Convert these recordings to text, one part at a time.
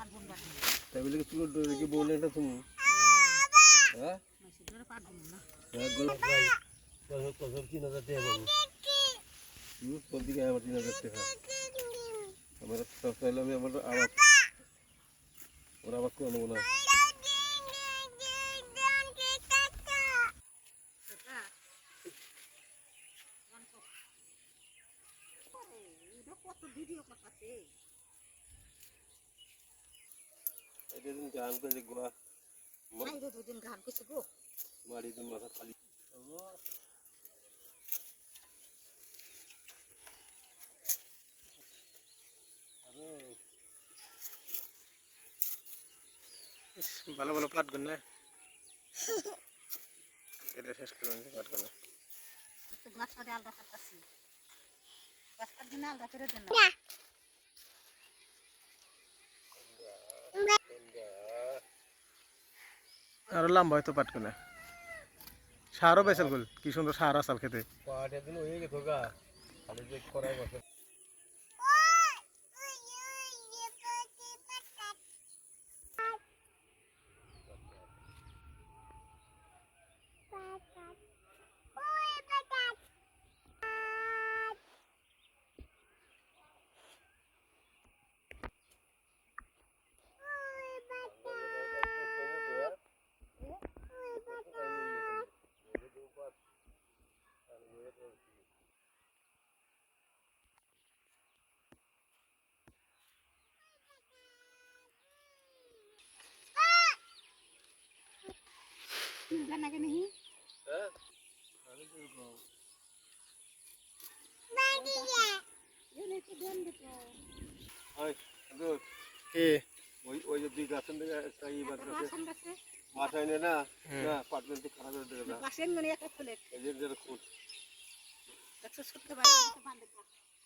তাই বলে কি ডরে কি বলে এটা তুমি? হ্যাঁ? তিন হাজার টাকা? পাবো হুম দিকে আমার তিন হাজার টাকা আমার সব আমি কত ভিডিও করতেছে? এটা দিন গান করে গোয়া মাইরে দুদিন গান করছে গো। মারি দিন মাথা খালি ভালো ভালো পাটবেন না? এটা শেষ একটু গাছ কাটে আলাদা করতেছি গাছ কাট আলাদা করে দেন আরও লম্বা হয়তো পাটবেন না। সারও বেসাল কি সুন্দর সার আসাল খেতে পাহাড় একদিন হয়ে গেছো গা খালি যে করাই বসে গান আগে নেই হ্যাঁ এনে তো গান দিত ওই কিন্তু কি ওই ওই যে দুই গাছের দিকে একটা ই বাদ আছে বাসন গাছে মাথায় নে না হুম। না পাটবেন তো খারাপ হয়ে যাবে না বাসেন মানে একটা ফুলে এই যে যেটা খুঁজ একশো সত্তর বাড়ি বান্ধব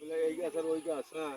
বলে এই গাছ আর ওই গাছ হ্যাঁ।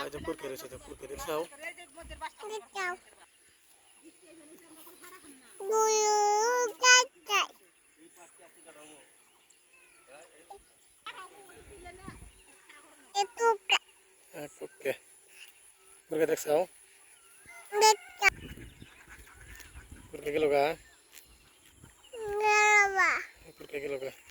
Oke. jemput ke desa, jemput ke Itu kak. Oke. Bergerak sao? Bergerak. lagi? lo kak? Bergerak. Bergerak lo kak?